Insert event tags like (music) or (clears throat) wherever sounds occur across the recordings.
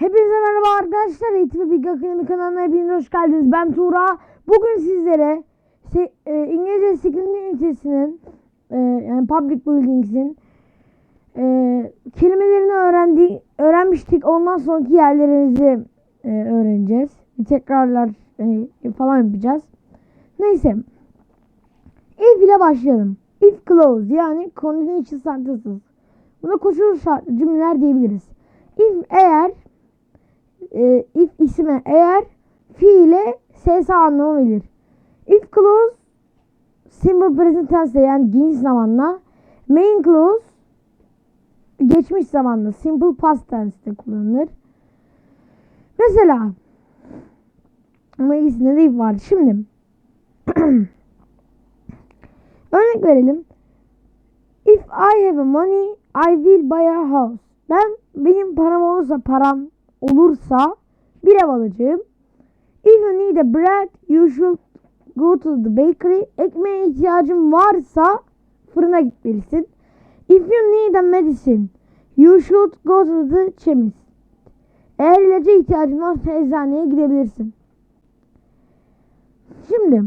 Hepinize merhaba arkadaşlar. Eğitim Bilgi Akademi kanalına hepiniz hoş geldiniz. Ben Tuğra. Bugün sizlere se- e, İngilizce Screen ünitesinin e, yani Public Buildings'in e, kelimelerini öğrendi, öğrenmiştik. Ondan sonraki yerlerimizi e, öğreneceğiz. Bir tekrarlar e, falan yapacağız. Neyse. If ile başlayalım. If clause yani condition sentences. Buna koşul şartlı cümleler diyebiliriz. If eğer e, if isme eğer fiile ses anlamı verir. If clause simple present tense yani geniş zamanla main clause geçmiş zamanla simple past tense'de kullanılır. Mesela ama ikisinde de if var. Şimdi (clears throat) örnek verelim. If I have money, I will buy a house. Ben benim param olursa param olursa bir ev alacağım. If you need a bread, you should go to the bakery. Ekmeğe ihtiyacın varsa fırına gitmelisin. If you need a medicine, you should go to the chemist. Eğer ilaca ihtiyacın varsa eczaneye gidebilirsin. Şimdi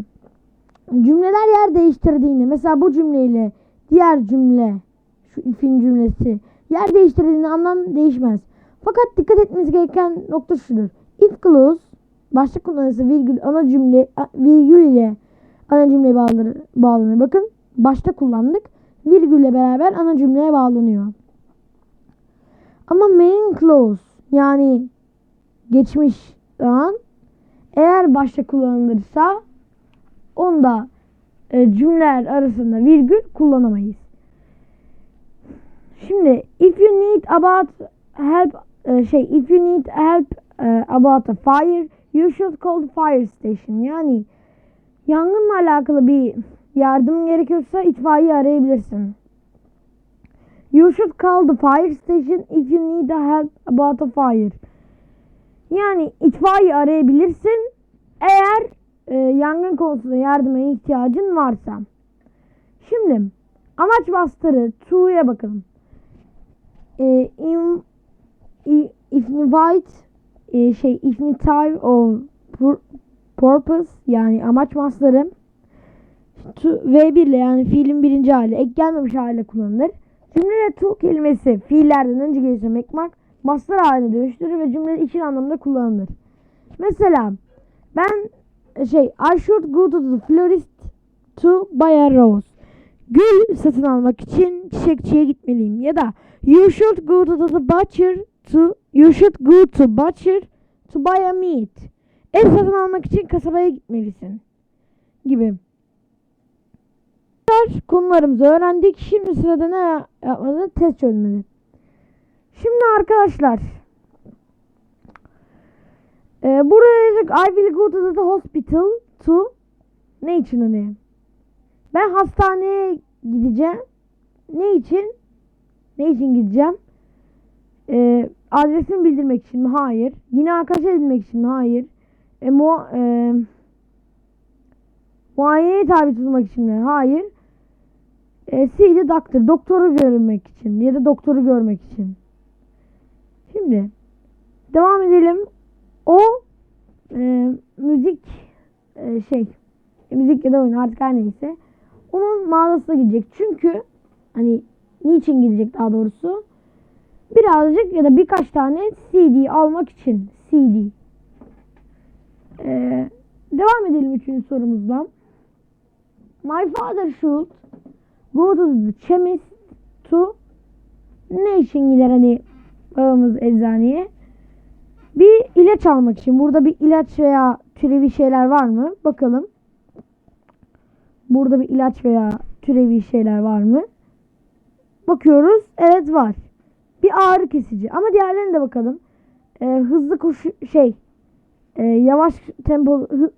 cümleler yer değiştirdiğinde mesela bu cümleyle diğer cümle şu ifin cümlesi yer değiştirdiğinde anlam değişmez. Fakat dikkat etmeniz gereken nokta şudur. If clause başlık kullanırsa virgül ana cümle virgül ile ana cümleye bağlanır. Bakın başta kullandık. Virgülle beraber ana cümleye bağlanıyor. Ama main clause yani geçmiş an eğer başta kullanılırsa onda e, cümleler arasında virgül kullanamayız. Şimdi if you need about help e, şey if you need help e, about a fire you should call the fire station. Yani yangınla alakalı bir yardım gerekiyorsa itfaiye arayabilirsin. You should call the fire station if you need a help about a fire. Yani itfaiye arayabilirsin eğer e, yangın konusunda yardıma ihtiyacın varsa. Şimdi amaç bastırı to'ya bakalım. E, in, invite e, şey time of pur- purpose yani amaç masları to, V1 ile yani fiilin birinci hali ek gelmemiş haliyle kullanılır. Cümlede to kelimesi fiillerden önce gelirse mekmak maslar haline dönüştürür ve cümlede için anlamda kullanılır. Mesela ben şey I should go to the florist to buy a rose. Gül satın almak için çiçekçiye gitmeliyim. Ya da you should go to the butcher to you should go to butcher to buy a meat. Et satın almak için kasabaya gitmelisin. Gibi. Konularımızı öğrendik. Şimdi sırada ne yapmalı? Test çözmeli. Şimdi arkadaşlar ee, burada dedik I will go to the hospital to ne için hani? Ben hastaneye gideceğim. Ne için? Ne için gideceğim? Ee, adresimi bildirmek için mi? Hayır. Yine arkadaş edinmek için mi? Hayır. E, mu e, muayeneye tabi tutmak için mi? Hayır. E, see the doctor. Doktoru görmek için ya da doktoru görmek için. Şimdi devam edelim. O e, müzik e, şey e, müzik ya da oyun artık her neyse onun mağazasına gidecek. Çünkü hani niçin gidecek daha doğrusu birazcık ya da birkaç tane CD almak için CD. E, devam edelim üçüncü sorumuzdan. My father should go to the chemist to ne için gider hani babamız eczaneye? Bir ilaç almak için. Burada bir ilaç veya türevi şeyler var mı? Bakalım. Burada bir ilaç veya türevi şeyler var mı? Bakıyoruz. Evet var. Bir ağrı kesici. Ama diğerlerine de bakalım. Ee, hızlı koşu şey e, yavaş tempolu hı,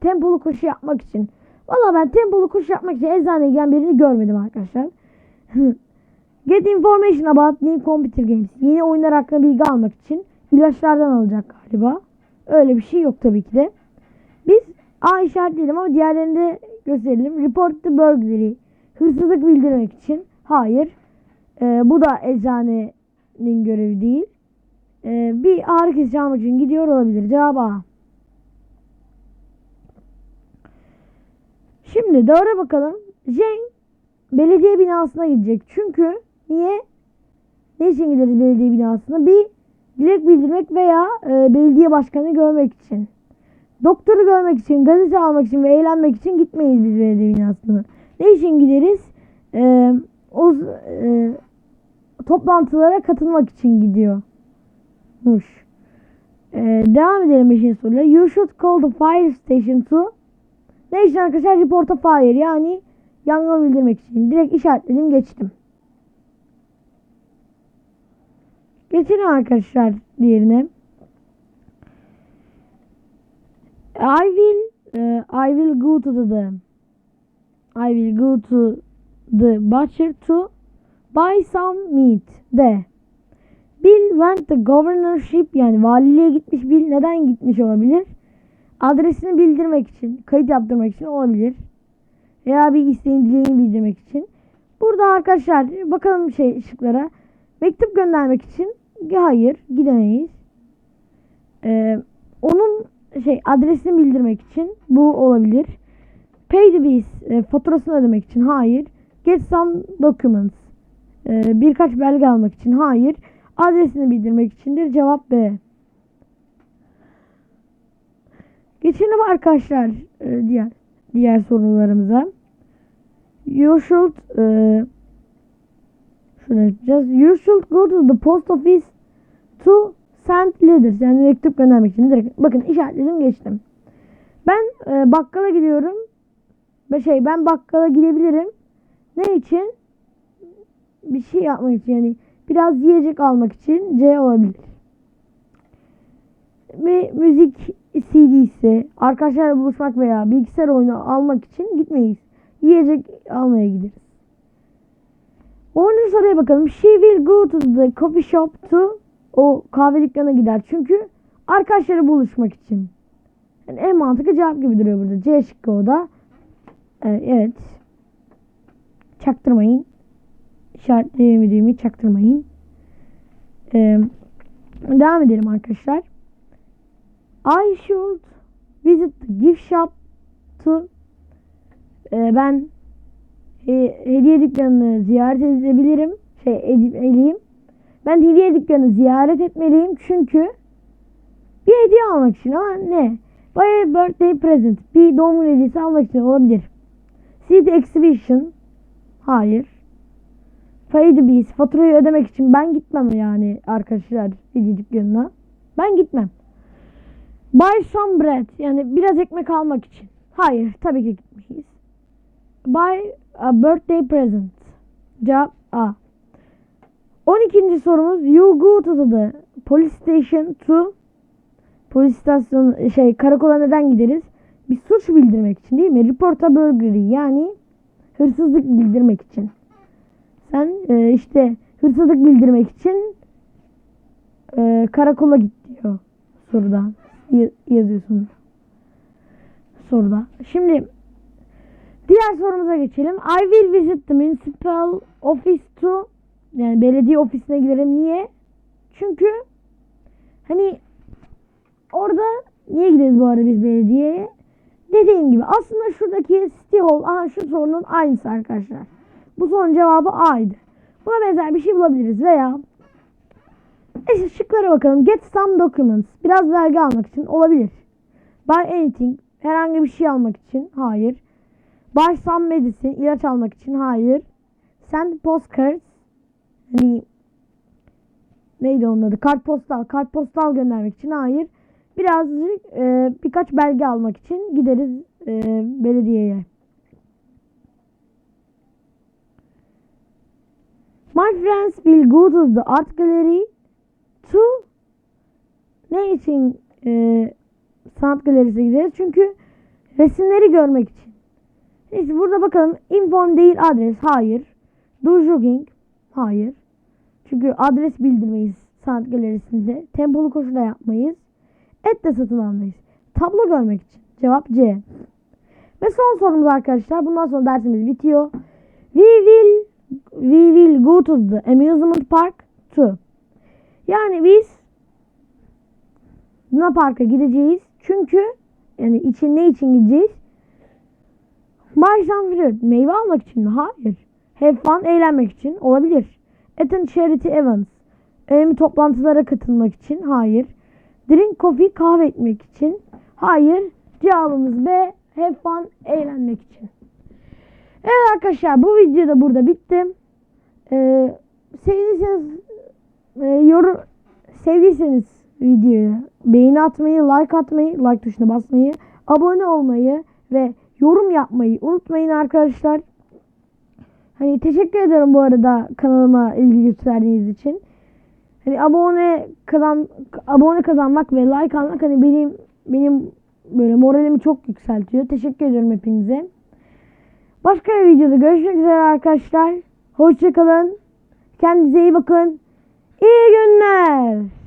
tempolu koşu yapmak için. Valla ben tempolu koşu yapmak için eczaneye giden birini görmedim arkadaşlar. (laughs) Get information about new computer games. Yeni oyunlar hakkında bilgi almak için ilaçlardan alacak galiba. Öyle bir şey yok tabii ki de. Biz A işaretleyelim ama diğerlerini de gösterelim. Report the burglary. Hırsızlık bildirmek için. Hayır. Ee, bu da eczanenin görevi değil. Bir bir ağrı kesici almak için gidiyor olabilir. Cevap A. Şimdi doğru bakalım. Jane belediye binasına gidecek. Çünkü niye? Ne için gideriz belediye binasına? Bir dilek bildirmek veya e, belediye başkanı görmek için. Doktoru görmek için, gazete almak için ve eğlenmek için gitmeyiz biz belediye binasına. Ne için gideriz? E, o e, toplantılara katılmak için gidiyormuş. E, devam edelim 5. soruyla. You should call the fire station to ne için arkadaşlar? Report a fire yani yangın bildirmek için. Direkt işaretledim geçtim. Geçelim arkadaşlar diğerine. I will uh, I will go to the I will go to the butcher to buy some meat. De. Bill went the governorship yani valiliğe gitmiş Bill. Neden gitmiş olabilir? Adresini bildirmek için, kayıt yaptırmak için olabilir. Veya bir isteğin dileğini bildirmek için. Burada arkadaşlar bakalım şey şıklara. Mektup göndermek için hayır gidemeyiz. Ee, onun şey adresini bildirmek için bu olabilir. Pay the bills e, faturasını ödemek için hayır. Get some documents e, birkaç belge almak için hayır. Adresini bildirmek içindir. Cevap B. Geçelim arkadaşlar e, diğer diğer sorularımıza. You should e, şunu yapacağız. You should go to the post office to send letters. Yani mektup göndermek için. Direkt, bakın işaretledim geçtim. Ben e, bakkala gidiyorum. Ve şey ben bakkala gidebilirim. Ne için? Bir şey yapmak için yani biraz yiyecek almak için C olabilir. Ve müzik CD'si, arkadaşlarla buluşmak veya bilgisayar oyunu almak için gitmeyiz. Yiyecek almaya gideriz. 10. soruya bakalım. She will go to the coffee shop to o kahve dükkanına gider. Çünkü arkadaşları buluşmak için. Yani en mantıklı cevap gibi duruyor burada. C şıkkı o da. Ee, evet. Çaktırmayın. İşaretleyemediğimi çaktırmayın. Ee, devam edelim arkadaşlar. I should visit the gift shop to ee, ben he, hediye dükkanını ziyaret edebilirim. Şey edeyim. Ben hediye dükkanı ziyaret etmeliyim çünkü bir hediye almak için ama ne? Buy a birthday present. Bir doğum günü hediyesi almak için olabilir. See the exhibition. Hayır. The bills. Faturayı ödemek için ben gitmem yani arkadaşlar hediye dükkanına. Ben gitmem. Buy some bread. Yani biraz ekmek almak için. Hayır. Tabii ki gitmeyiz. Buy a birthday present. Cevap A. 12. sorumuz you go to the police station to polis istasyonu şey karakola neden gideriz? Bir suç bildirmek için değil mi? Report a burglary yani hırsızlık bildirmek için. Sen e, işte hırsızlık bildirmek için e, karakola git diyor soruda y- yazıyorsun soruda. Şimdi diğer sorumuza geçelim. I will visit the municipal office to yani belediye ofisine giderim. Niye? Çünkü hani orada niye gideriz bu arada biz belediyeye? Dediğim gibi aslında şuradaki City Hall aha şu sorunun aynısı arkadaşlar. Bu sorunun cevabı A'ydı. Buna benzer bir şey bulabiliriz veya işte şıklara bakalım. Get some documents. Biraz belge almak için olabilir. Buy anything. Herhangi bir şey almak için. Hayır. Buy some medicine. ilaç almak için. Hayır. Send postcards. Hani neydi onun adı? Kartpostal. Kartpostal göndermek için. Hayır. Birazcık e, birkaç belge almak için gideriz e, belediyeye. My friends will go to the art gallery to ne için e, sanat galerisine gideriz? Çünkü resimleri görmek için. Neyse burada bakalım. Inform değil adres. Hayır. Do jogging. Hayır. Çünkü adres bildirmeyiz sanat galerisinde. Tempolu koşu da yapmayız. Et de satın almayız. Tablo görmek için. Cevap C. Ve son sorumuz arkadaşlar. Bundan sonra dersimiz bitiyor. We will we will go to the amusement park to. Yani biz Luna Park'a gideceğiz. Çünkü yani için ne için gideceğiz? Marsh and Fruit. Meyve almak için mi? Hayır. Have fun eğlenmek için olabilir. Attend charity events. Önemli toplantılara katılmak için. Hayır. Drink coffee kahve içmek için. Hayır. Cevabımız B. Have fun eğlenmek için. Evet arkadaşlar bu video da burada bitti. Ee, sevdiyseniz e, yorum sevdiyseniz videoyu beğeni atmayı, like atmayı, like tuşuna basmayı, abone olmayı ve yorum yapmayı unutmayın arkadaşlar. Hani teşekkür ederim bu arada kanalıma ilgi gösterdiğiniz için. Hani abone kazan abone kazanmak ve like almak hani benim benim böyle moralimi çok yükseltiyor. Teşekkür ediyorum hepinize. Başka bir videoda görüşmek üzere arkadaşlar. Hoşçakalın. Kendinize iyi bakın. İyi günler.